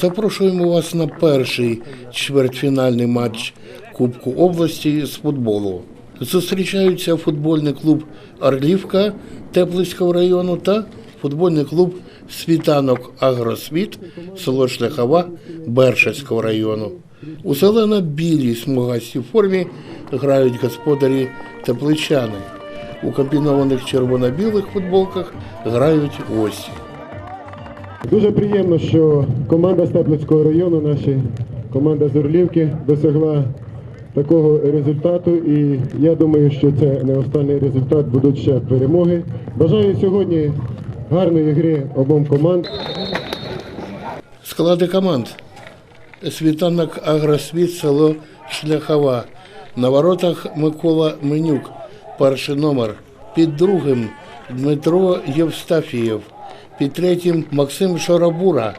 Запрошуємо вас на перший чвертьфінальний матч Кубку області з футболу. Зустрічаються футбольний клуб Орлівка Теплицького району та футбольний клуб Світанок Агросвіт село Шляхова Бершацького району. У зелено-білій смугастій формі грають господарі тепличани. У комбінованих червоно-білих футболках грають гості. Дуже приємно, що команда Степлицького району, наша команда з Орлівки досягла такого результату. І я думаю, що це не останній результат, будуть ще перемоги. Бажаю сьогодні гарної гри обом команд. Склади команд. Світанок Агросвіт, село Шляхова. На воротах Микола Менюк, перший номер. Під другим Дмитро Євстафієв. Під третім Максим Шарабура.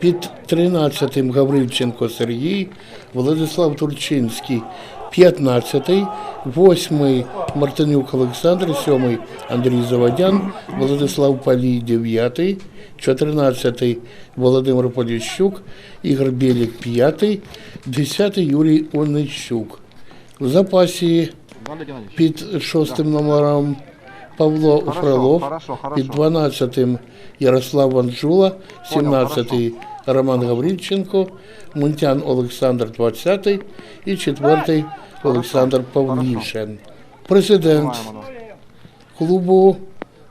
Під тринадцятим Гаврильченко Сергій, Владислав Турчинський, 15-й, 8-й Мартинюк Олександр, 7-й Андрій Заводян, Владислав Палій, 9-й, 14-й Володимир Поліщук, Ігор Білік, 5-й, 10-й Юрій Онищук. В запасі під шостим номером Павло Хорошо, Фролов, хорошо, хорошо. під 12-м Ярослав Ванжула, 17-й Роман Гаврильченко, Мунтян Олександр 20-й і 4-й Олександр Павлішин. Президент ну. клубу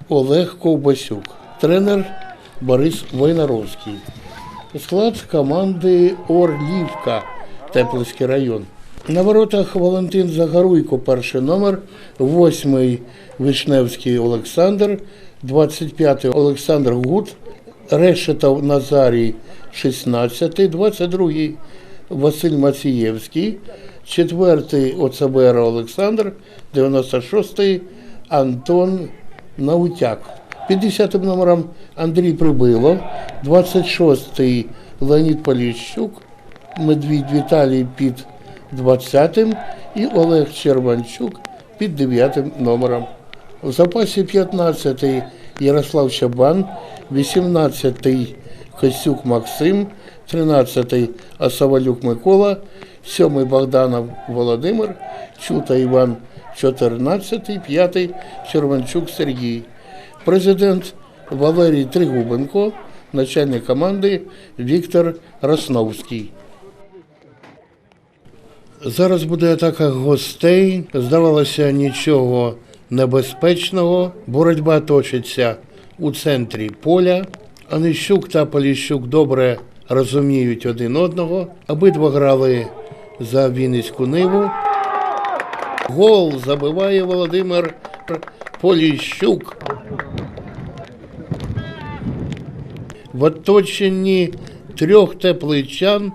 Олег Ковбасюк, тренер Борис Войнаровський. Склад команди Орлівка, Теплицький район. На воротах Валентин Загоруйко, перший номер, 8-й Вишневський Олександр, 25-й Олександр Гуд, Решетов Назарій, 16-й, 22-й Василь Мацієвський, 4-й Оцебера Олександр, 96-й Антон Наутяк. 50 номером Андрій Прибило, 26-й Леонід Поліщук, Медвідь Віталій під 20-м і Олег Черванчук під 9 номером. У запасі 15-й Ярослав Щабан, 18-й Костюк Максим, 13-й Асавалюк Микола, 7-й Богданов Володимир, Чута Іван, 14-й, 5-й Черванчук Сергій. Президент Валерій Тригубенко, начальник команди Віктор Росновський. Зараз буде атака гостей. Здавалося, нічого небезпечного. Боротьба точиться у центрі поля. Онищук та Поліщук добре розуміють один одного. Обидва грали за Вінницьку ниву. Гол забиває Володимир Поліщук. В оточенні трьох тепличан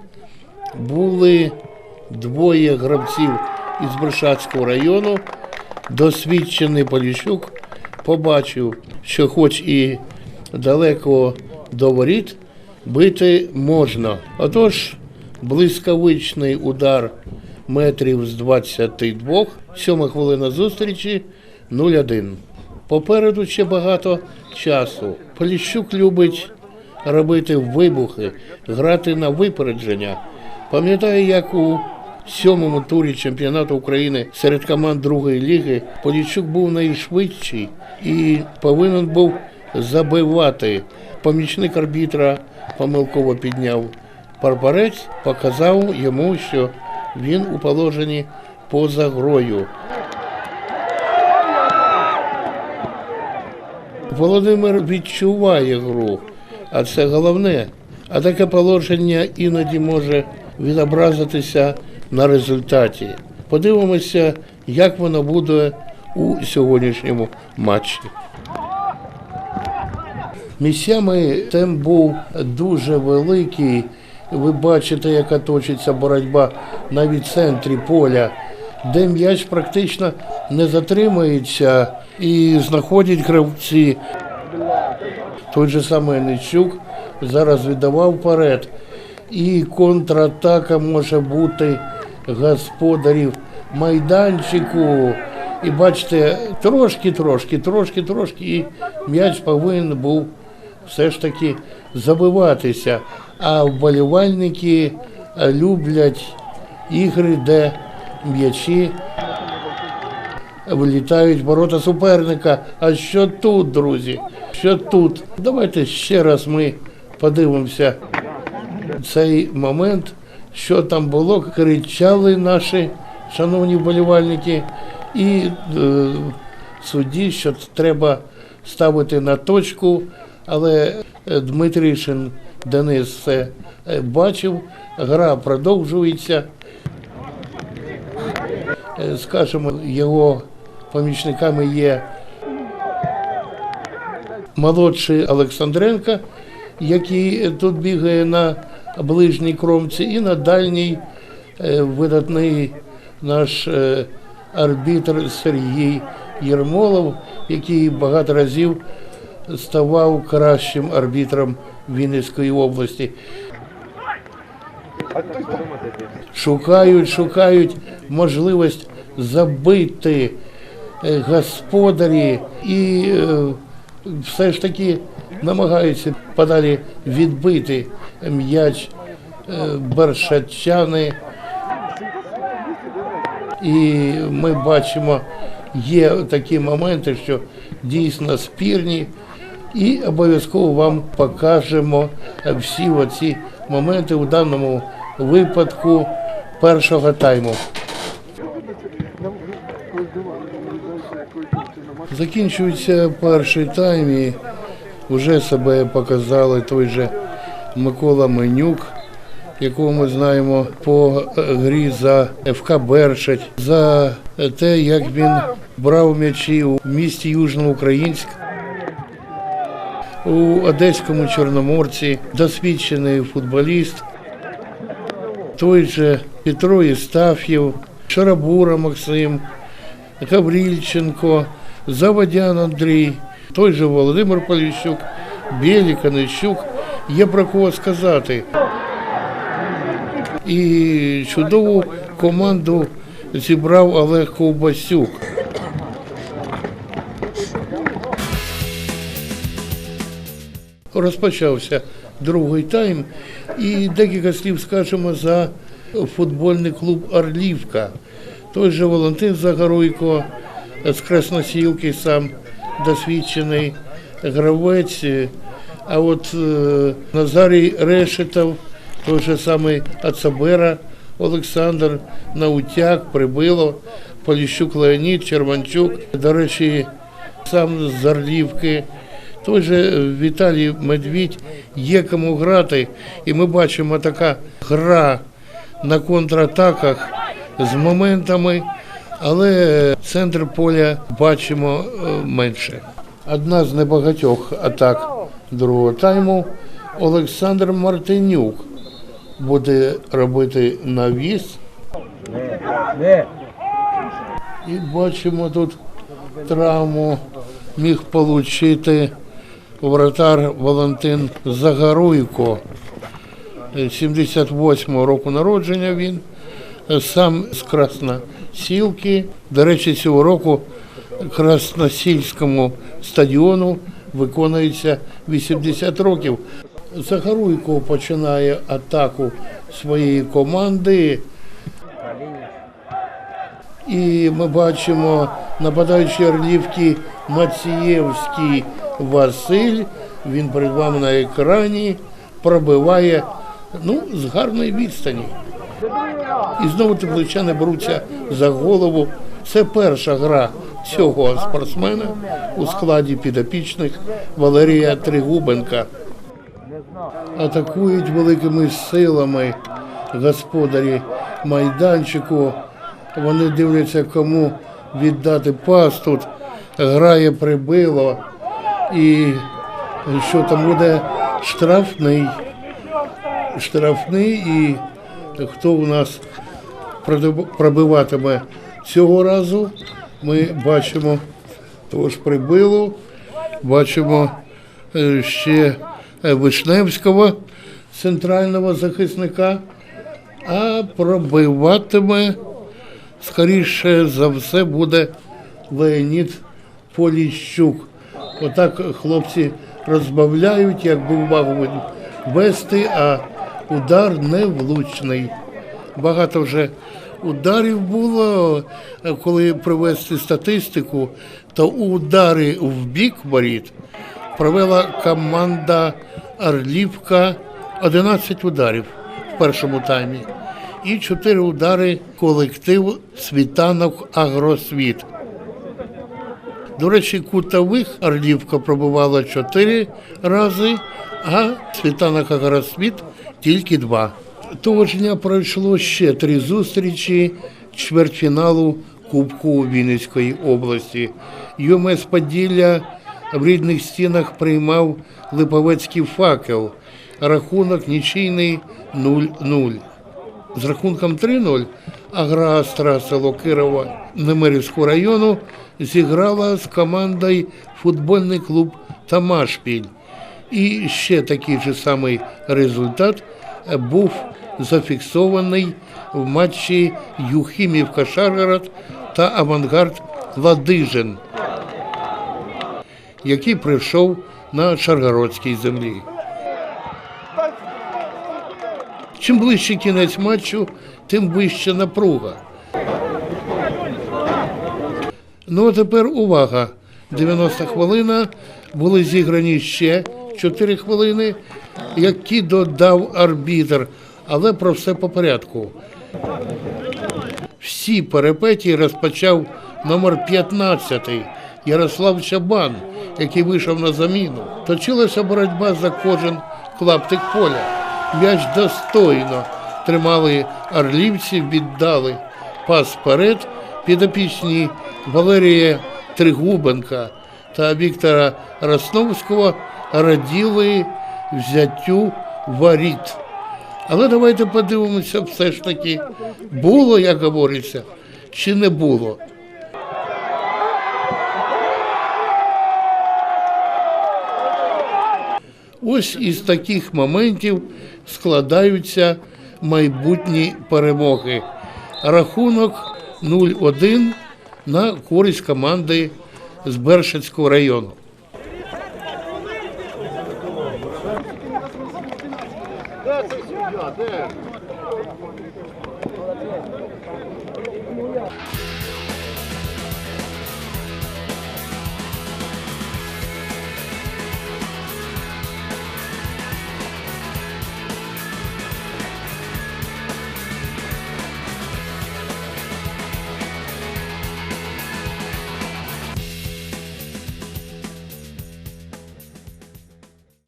були двоє гравців із Бершацького району. Досвідчений Поліщук побачив, що хоч і далеко до воріт, бити можна. Отож, блискавичний удар метрів з 22, сьома хвилина зустрічі 0-1. Попереду ще багато часу. Поліщук любить робити вибухи, грати на випередження. Пам'ятаю, як у сьомому турі чемпіонату України серед команд другої ліги Поліщук був найшвидший і повинен був забивати. Помічник арбітра помилково підняв парпарець, показав йому, що він у положенні поза грою. Володимир відчуває гру, а це головне. А таке положення іноді може відобразитися на результаті. Подивимося, як воно буде у сьогоднішньому матчі. Місцями темп був дуже великий. Ви бачите, яка точиться боротьба навіть в центрі поля, де м'яч практично не затримується і знаходять гравці. Той же самий Ничук зараз віддавав вперед. І контратака може бути господарів майданчику. І бачите, трошки, трошки, трошки, трошки, і м'яч повинен був все ж таки забиватися. А вболівальники е, люблять ігри, де м'ячі влітають в ворота суперника. А що тут, друзі? Що тут? Давайте ще раз ми подивимося цей момент, що там було, кричали наші шановні вболівальники, і е, судді, що треба ставити на точку, але е, Дмитрішин Денис все е, бачив, гра продовжується. Е, Скажімо, його помічниками є молодший Олександренко, який тут бігає на ближній кромці, і на дальній е, видатний наш е, арбітр Сергій Єрмолов, який багато разів ставав кращим арбітром Вінницької області. Шукають, шукають можливість забити е, господарі і все ж таки намагаються подалі відбити м'яч е, бершачани. І ми бачимо, є такі моменти, що дійсно спірні, і обов'язково вам покажемо всі оці моменти у даному випадку першого тайму. Закінчується перший тайм і вже себе показали той же Микола Менюк, якого ми знаємо по е, грі за ФК Бершать, за те, як він брав м'ячі у місті Южноукраїнськ. У Одеському Чорноморці досвідчений футболіст, той же Петро Єстаф'єв, Шарабура Максим, Гаврільченко, Заводян Андрій, той же Володимир Поліщук, Білі Канищук. Є про кого сказати. І чудову команду зібрав Олег Ковбасюк. Розпочався другий тайм, і декілька слів скажемо за футбольний клуб Орлівка. Той же Валентин Загоруйко з Красносілки, сам досвідчений гравець. А от е, Назарій Решетов, той же самий Ацабера Олександр, Наутяк, Прибило, Поліщук Леонід, Черванчук. До речі, сам з Орлівки. Той же Віталій Медвідь є кому грати, і ми бачимо така гра на контратаках з моментами, але центр поля бачимо е, менше. Одна з небагатьох атак другого тайму Олександр Мартинюк буде робити навіс. І бачимо тут травму міг отримати вратар Валентин Загоруйко. 78-го року народження він, сам з Красносілки. До речі, цього року Красносільському стадіону виконується 80 років. Загоруйко починає атаку своєї команди. І ми бачимо нападаючий Орлівки Мацієвський Василь. Він перед вами на екрані пробиває ну, з гарної відстані. І знову тепличани беруться за голову. Це перша гра цього спортсмена у складі підопічних Валерія Тригубенка. Атакують великими силами господарі майданчику. Вони дивляться, кому віддати пас. Тут грає прибило. І що там буде штрафний. Штрафний і хто у нас пробиватиме цього разу. Ми бачимо тож прибило, бачимо е, ще е, Вишневського центрального захисника, а пробиватиме скоріше за все буде Леонід Поліщук. Отак хлопці розбавляють, якби увагу вести, а удар не влучний. Багато вже ударів було. Е, Коли привести статистику, то удари в бік воріт провела команда Орлівка 11 ударів в першому таймі. І 4 удари колектив Світанок Агросвіт. До речі, кутових Орлівка пробувала 4 рази, а Світанок Агросвіт тільки два. Того ж дня пройшло ще три зустрічі чвертьфіналу Кубку Вінницької області. ЮМС Поділля в рідних стінах приймав Липовецький факел. Рахунок нічийний 0-0. З рахунком 3-0 Агроастра село Кирова Немирівського району зіграла з командою футбольний клуб Тамашпіль. І ще такий же самий результат був зафіксований в матчі Юхімівка Шаргород та Авангард Ладижин, який прийшов на Шаргородській землі. Чим ближче кінець матчу, тим вища напруга. Ну а тепер увага. 90 хвилина були зіграні ще 4 хвилини, які додав арбітр, але про все по порядку. Всі перепетії розпочав номер 15 Ярослав Чабан, який вийшов на заміну. Точилася боротьба за кожен клаптик поля. М'яч достойно тримали орлівці, віддали пас вперед підопічні Валерія Тригубенка та Віктора Росновського раділи взяттю воріт. Але давайте подивимося, все ж таки, було, як говориться, чи не було. Ось із таких моментів складаються майбутні перемоги. Рахунок 0-1 на користь команди з Бершицького району.